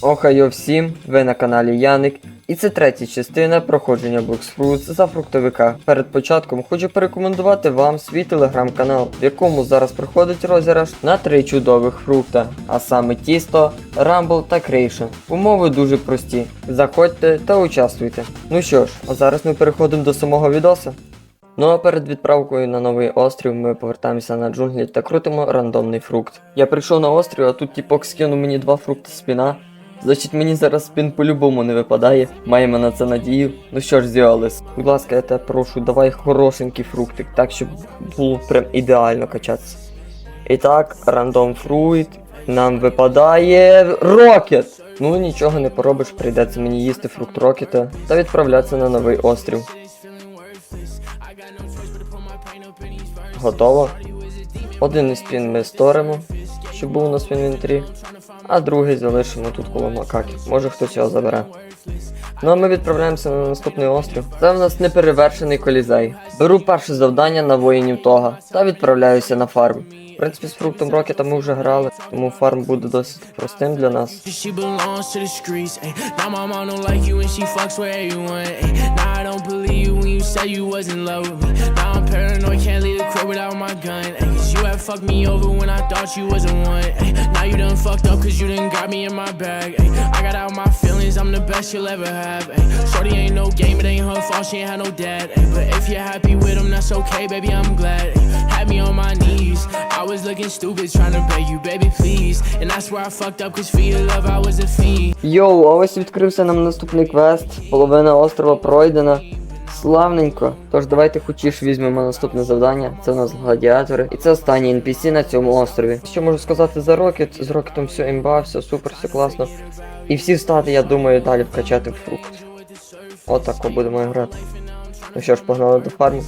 Охайо всім, ви на каналі Яник, і це третя частина проходження Box за фруктовика. Перед початком хочу порекомендувати вам свій телеграм-канал, в якому зараз проходить розіграш на три чудових фрукта, а саме Тісто, Rumble та Creation. Умови дуже прості. Заходьте та участвуйте. Ну що ж, а зараз ми переходимо до самого відоса. Ну а перед відправкою на новий острів ми повертаємося на джунглі та крутимо рандомний фрукт. Я прийшов на острів, а тут тіпок скинув мені два фрукти спіна. Значить мені зараз спін по-любому не випадає. Маємо на це надію. Ну що ж, Зіолис, будь ласка, я тебе прошу, давай хорошенький фруктик, так щоб було прям ідеально качатися. І так, рандом фруйт. Нам випадає рокет. Ну нічого не поробиш, прийдеться мені їсти фрукт рокета та відправлятися на новий острів. Готово. Один із пін ми сторимо, щоб був у нас в інвентарі, а другий залишимо тут коло макаки. Може хтось його забере. Ну а ми відправляємося на наступний острів. Це в нас неперевершений колізей. Беру перше завдання на воїнів тога та відправляюся на фарм. В принципі, з фруктом рокета ми вже грали, тому фарм буде досить простим для нас. She belongs to the streets. Ay. Now my mom don't like you and she fucks with everyone. Ay. Now I don't believe you when you said you was in love with me. Now I'm paranoid, can't leave the crib without my gun. Ay. Cause you had fucked me over when I thought you was the one. Ay. Now you done fucked up cause you done got me in my bag. Ay. I got out my feelings, I'm the best you'll ever have. Ay. Shorty ain't no game, it ain't her fault, she ain't had no dad. Ay. But if you're happy with him, that's okay, baby, I'm glad. Ay. Had me on my knees. I was looking stupid trying to beg you, baby, please. And that's where I fucked up cause for love I was a fiend. Йоу, а ось відкрився нам наступний квест. Половина острова пройдена. Славненько. Тож давайте хочеш візьмемо наступне завдання. Це у нас гладіатори. І це останній NPC на цьому острові. Що можу сказати за Рокет? З Рокетом все імба, все супер, все класно. І всі стати, я думаю, далі вкачати в фрукт. Отако будемо грати. Ну що ж, погнали до feeling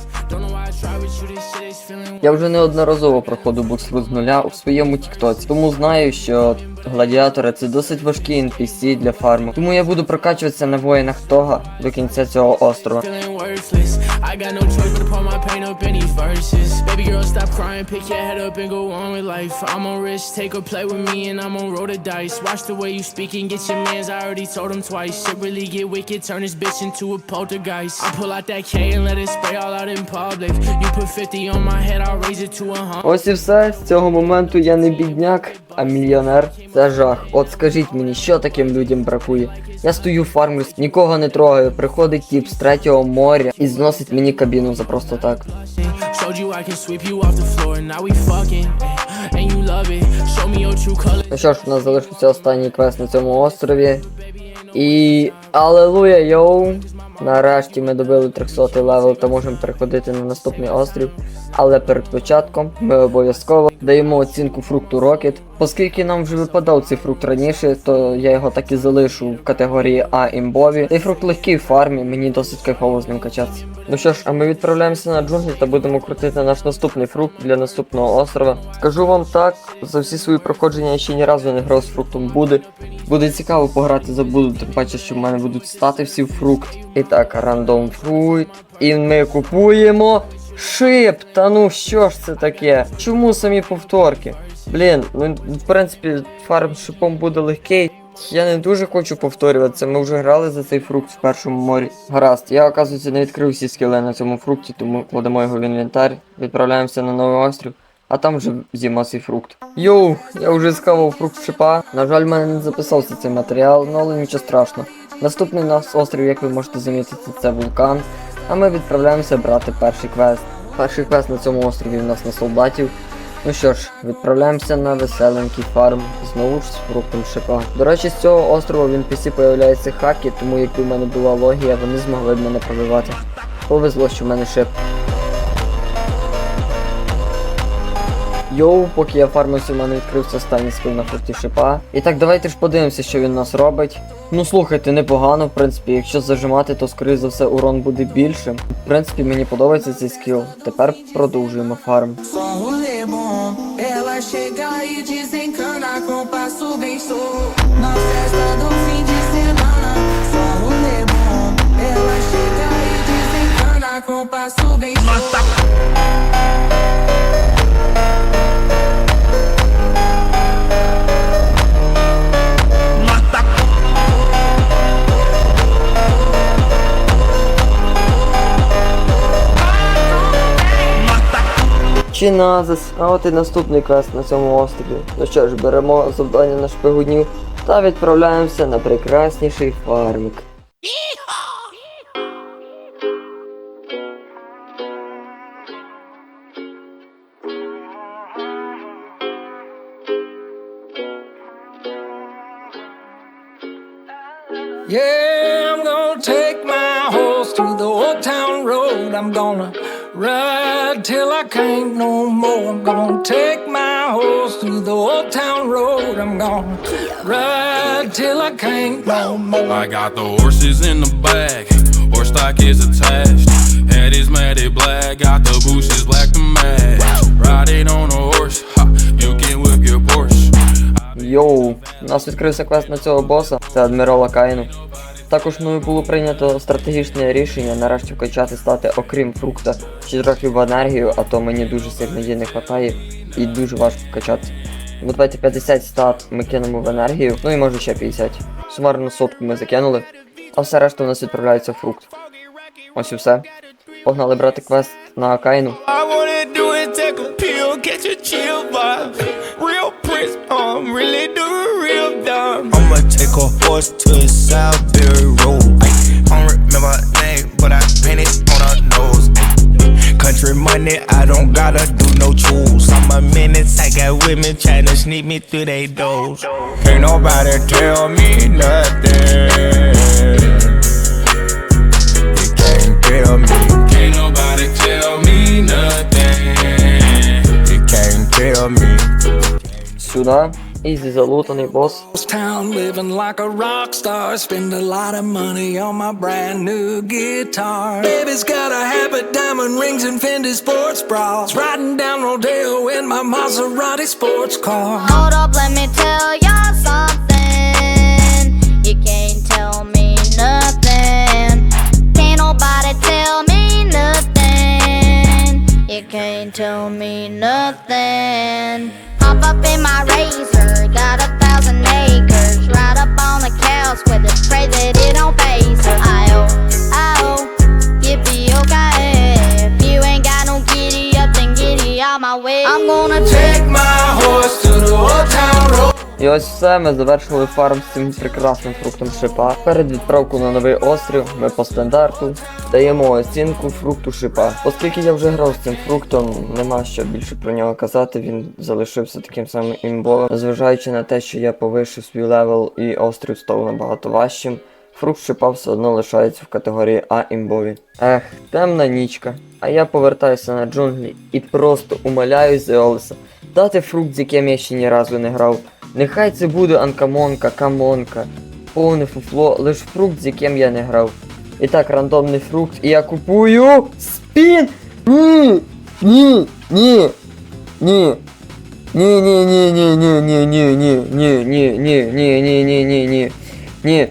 Я вже неодноразово проходив боксру з нуля у своєму тіктоці, тому знаю, що гладіатори це досить важкі NPC для фарму. Тому я буду прокачуватися на воїнах того до кінця цього острова. feeling worthless. I got no choice but to pour my pain up in these verses. Baby girl, stop crying, pick your head up and go on with life. I'm on risk, take a play with me and I'm on roll the dice. Watch the way you speak and get your mans. I already told him twice. Shit really get wicked, turn this bitch into a poltergeist. I pull out that K and let it spray all out in public. You put 50 on my head, I'll raise it to a hundred. Ось і все. З цього моменту я не бідняк, а мільйонер. Це жах. От скажіть мені, що таким людям бракує? Я стою фармлюсь, нікого не трогаю. Приходить тіп з третього моря і зносить мені кабіну за просто так. Color. Ну що ж, у нас залишився останній квест на цьому острові. І. Алелуя, йоу! Нарешті ми добили 300 левел та можемо переходити на наступний острів. Але перед початком ми обов'язково даємо оцінку фрукту Rocket. Оскільки нам вже випадав цей фрукт раніше, то я його так і залишу в категорії А імбові. Цей фрукт легкий в фармі, мені досить кайфово з ним качатися. Ну що ж, а ми відправляємося на джунглі та будемо крутити наш наступний фрукт для наступного острова. Скажу вам так, за всі свої проходження я ще ні разу не грав з фруктом буде. Буде цікаво пограти за буду, тим паче, що в мене будуть стати всі в фрукт. І так, рандом фрукт. І ми купуємо шип. Та ну що ж це таке? Чому самі повторки? Блін, ну в принципі, фарм шипом буде легкий. Я не дуже хочу повторюватися, ми вже грали за цей фрукт в першому морі. Гаразд, я, оказується, не відкрив всі скіли на цьому фрукті, тому кладемо його в інвентар, відправляємося на новий острів, а там вже з'їмо цей фрукт. Йоу, я вже схавав фрукт шипа. На жаль, в мене не записався цей матеріал, ну але нічого страшного. Наступний наш острів, як ви можете замітити, це вулкан. А ми відправляємося брати перший квест. Перший квест на цьому острові у нас на солдатів. Ну що ж, відправляємося на веселенький фарм, знову ж з фруктом шипа. До речі, з цього острова в NPC появляються хаки, тому якби в мене була логія, вони змогли б мене пробивати. Повезло, що в мене шип. Йоу, поки я фармився, в мене відкрився останній скіл на фрукті шипа. І так, давайте ж подивимося, що він у нас робить. Ну слухайте, непогано, в принципі, якщо зажимати, то скоріше за все урон буде більшим. В принципі, мені подобається цей скіл. Тепер продовжуємо фарм. Só Чиназис, а от і наступний квест на цьому острові. Ну що ж, беремо завдання на шпигунів та відправляємося на прекрасніший фармік. Yeah, I'm gonna take my horse to the old town road. I'm gonna ride till I can't no more. I'm gonna take my horse to the old town road. I'm gonna ride till I can't no more. I got the horses in the bag, horse stock is attached. Head is matted black, got the bushes black to match. Riding on a horse, ha, you can whip your Porsche. Йоу, у нас відкрився квест на цього боса, це адмірала Каїну. Також мною було прийнято стратегічне рішення нарешті вкачати стати, окрім фрукта, ще трохи в енергію, а то мені дуже сильно її не вистачає і дуже важко вкачати. Ну давайте 50 стат ми кинемо в енергію, ну і може ще 50. Сумарно сотку ми закинули, а все решта у нас відправляється в фрукт. Ось і все. Погнали брати квест на Каїну. I wanna do is take a pill, catch a chill vibe. Real prince, really do real dumb. I'ma take a horse Southbury Road. I don't remember her name, but I paint it on her nose. Country money, I don't gotta do no chores. I'm a menace, I got women tryna sneak me through they doors. Can't nobody tell me nothing. You can't tell me, Can't nobody tell me nothing. you can't tell me. Is this easy za lutanje boss. Town living like a rock star, spend a lot of money on my brand new guitar. Baby's got a habit, diamond rings and Fendi sports bras. Riding down Rodeo in my Maserati sports car. Hold up, let me tell y'all something. You can't І ось все, ми завершили фарм з цим прекрасним фруктом шипа. Перед відправкою на новий острів ми по стандарту даємо оцінку фрукту шипа. Оскільки я вже грав з цим фруктом, нема що більше про нього казати, він залишився таким самим імбовим. Незважаючи на те, що я повищив свій левел і острів став набагато важчим. Фрукт шипа все одно лишається в категорії А імбові. Ех, темна нічка. А я повертаюся на джунглі і просто умоляю Зеолеса дати фрукт, з яким я ще ні разу не грав. Нехай це буде анкамонка, камонка, повне фуфло, лиш фрукт, з яким я не грав. І так, рандомний фрукт, і я купую спін! Ні! Ні! Ні! Ні! Ні, ні, ні, ні, ні, ні, ні, ні, ні, ні, ні, ні, ні, ні, ні, ні, ні.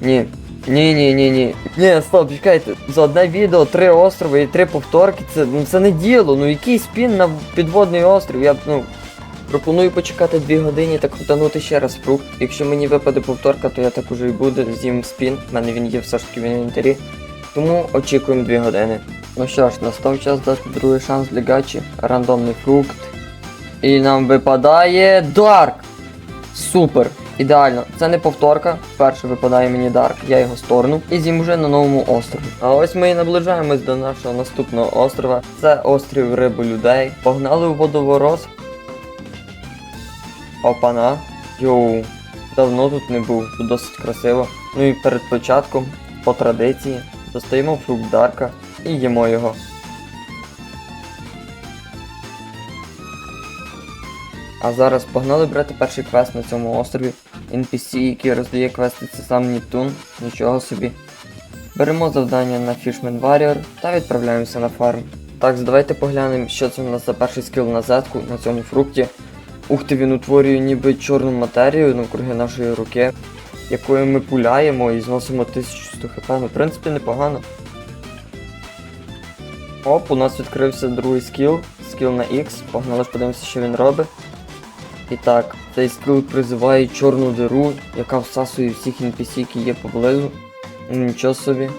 Ні. Ні, ні, ні, ні. Ні, стоп, чекайте. За одне відео три острови і три повторки. Це ну це не діло. Ну який спін на підводний острів. Я ну. Пропоную почекати дві години та крутанути ще раз фрукт. Якщо мені випаде повторка, то я так уже і буду, з'їм спін. У мене він є все ж таки в інвентарі. Тому очікуємо дві години. Ну що ж, настав час дати другий шанс для гачі. Рандомний фрукт. І нам випадає Дарк! Супер! Ідеально, це не повторка. Вперше випадає мені Дарк, я його сторну і з'їм вже на новому острові. А ось ми і наближаємось до нашого наступного острова. Це острів рибу людей. Погнали у водоворот. Опана. Йоу, давно тут не був, тут досить красиво. Ну і перед початком, по традиції, достаємо фрукт Дарка і їмо його. А зараз погнали брати перший квест на цьому острові. NPC, який роздає квести, це сам Нептун, нічого собі. Беремо завдання на Fishman Warrior та відправляємося на фарм. Так, давайте поглянемо, що це у нас за перший скіл на зетку на цьому фрукті. Ух ти, він утворює ніби чорну матерію навкруги нашої руки, якою ми пуляємо і зносимо 1100 хп. Ну, в принципі, непогано. Оп, у нас відкрився другий скіл, скіл на X. Погнали подивимося, що він робить. І так, цей скіл призиває чорну диру, яка всасує всіх NPC, які є поблизу. Нічого собі.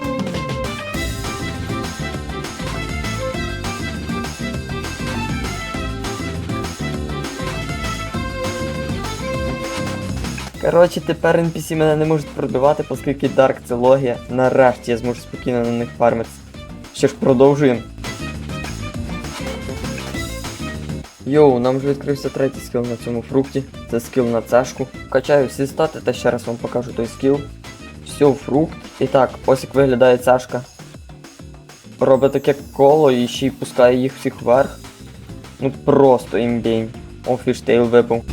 Коротше, тепер NPC мене не можуть пробивати, оскільки Dark це логія. Нарешті я зможу спокійно на них фармитися. Що ж, продовжуємо. Йоу, нам вже відкрився третій скіл на цьому фрукті. Це скіл на цешку. Качаю всі стати та ще раз вам покажу той скіл. Все, фрукт. І так, ось як виглядає цешка. Робить таке коло і ще й пускає їх всіх вверх. Ну просто імбейн. О, випав.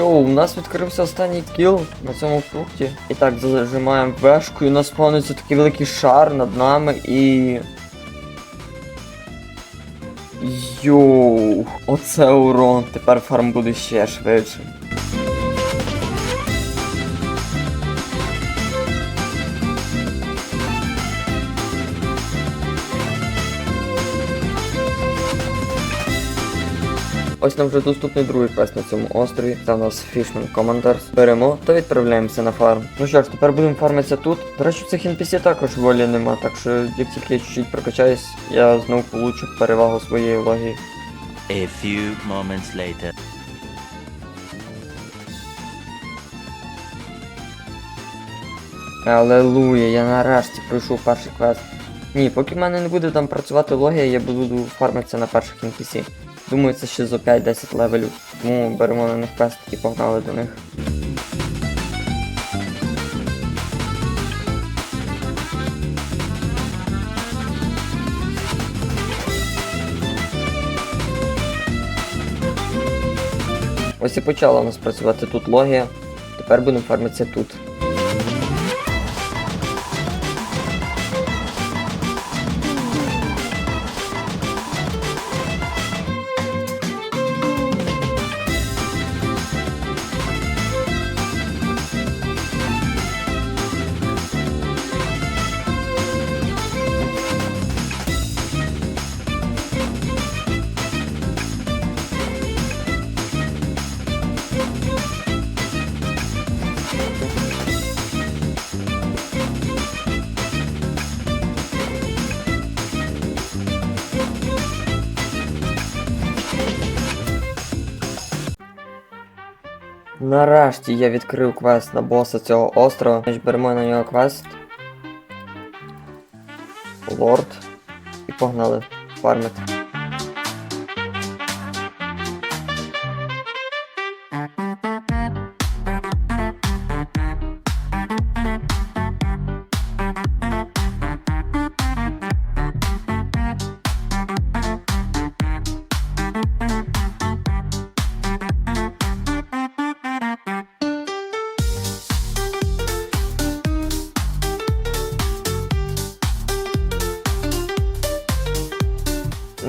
Йоу, у нас відкрився останній кіл на цьому фрукті. І так, зажимаємо вешку, і у нас спавниться такий великий шар над нами і. Йоу, оце урон. Тепер фарм буде ще швидше. Ось нам вже доступний другий квест на цьому острові. Це у нас Fishman Commanders. Беремо та відправляємося на фарм. Ну що ж, тепер будемо фармитися тут. До речі, в цих NPC також волі нема, так що як тільки я чуть-чуть прокачаюсь, я знову получу перевагу своєї логії. A few moments later. Алелуя, я нарешті пройшов перший квест. Ні, поки в мене не буде там працювати логія, я буду фармитися на перших NPC. Думаю, це ще за 5-10 левелів. Тому беремо на них квест і погнали до них. Ось і почала у нас працювати тут логія. Тепер будемо фармитися тут. Нарешті я відкрив квест на боса цього острова. Значить, беремо на нього квест. Лорд. І погнали фармити.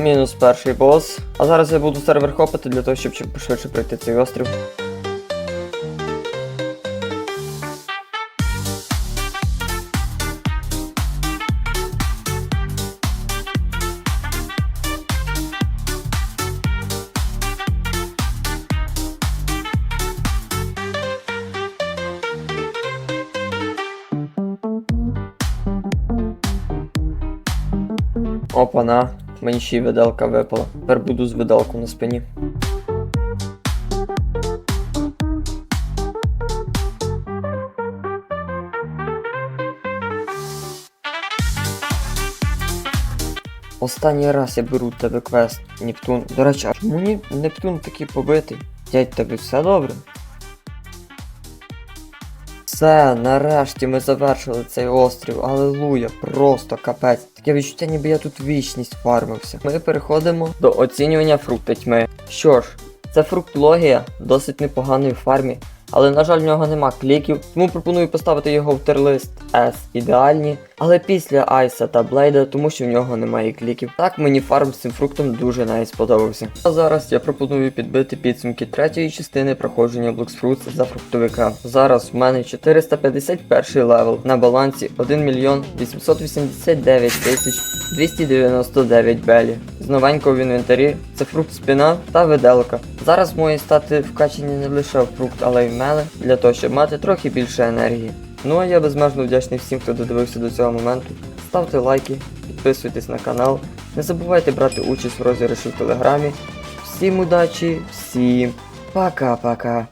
Мінус перший бос. А зараз я буду сервер хопити для того, щоб швидше пройти цей острів. Опана, мені ще й виделка випала. Тепер буду з виделку на спині. Останній раз я беру тебе квест Нептун. До речі, а чому Нептун такий побитий? Дядь, тебе все добре? Все, нарешті ми завершили цей острів. Алелуя, просто капець. Таке відчуття, ніби я тут вічність фармився. Ми переходимо до оцінювання фрукта тьми. Що ж, це фруктологія досить непоганий в фармі, але на жаль в нього нема кліків, тому пропоную поставити його в терлист S ідеальні, але після Айса та Блейда, тому що в нього немає кліків. Так мені фарм з цим фруктом дуже навіть сподобався. А зараз я пропоную підбити підсумки третьої частини проходження Fruits за фруктовика. Зараз в мене 451 левел на балансі 1 мільйон 889 тисяч 299 белі. З новенького в інвентарі це фрукт спіна та виделка. Зараз можуть стати вкачені не лише в фрукт, але й мели, для того, щоб мати трохи більше енергії. Ну а я безмежно вдячний всім, хто додивився до цього моменту. Ставте лайки, підписуйтесь на канал, не забувайте брати участь в розіграші в телеграмі. Всім удачі, всім пока-пока.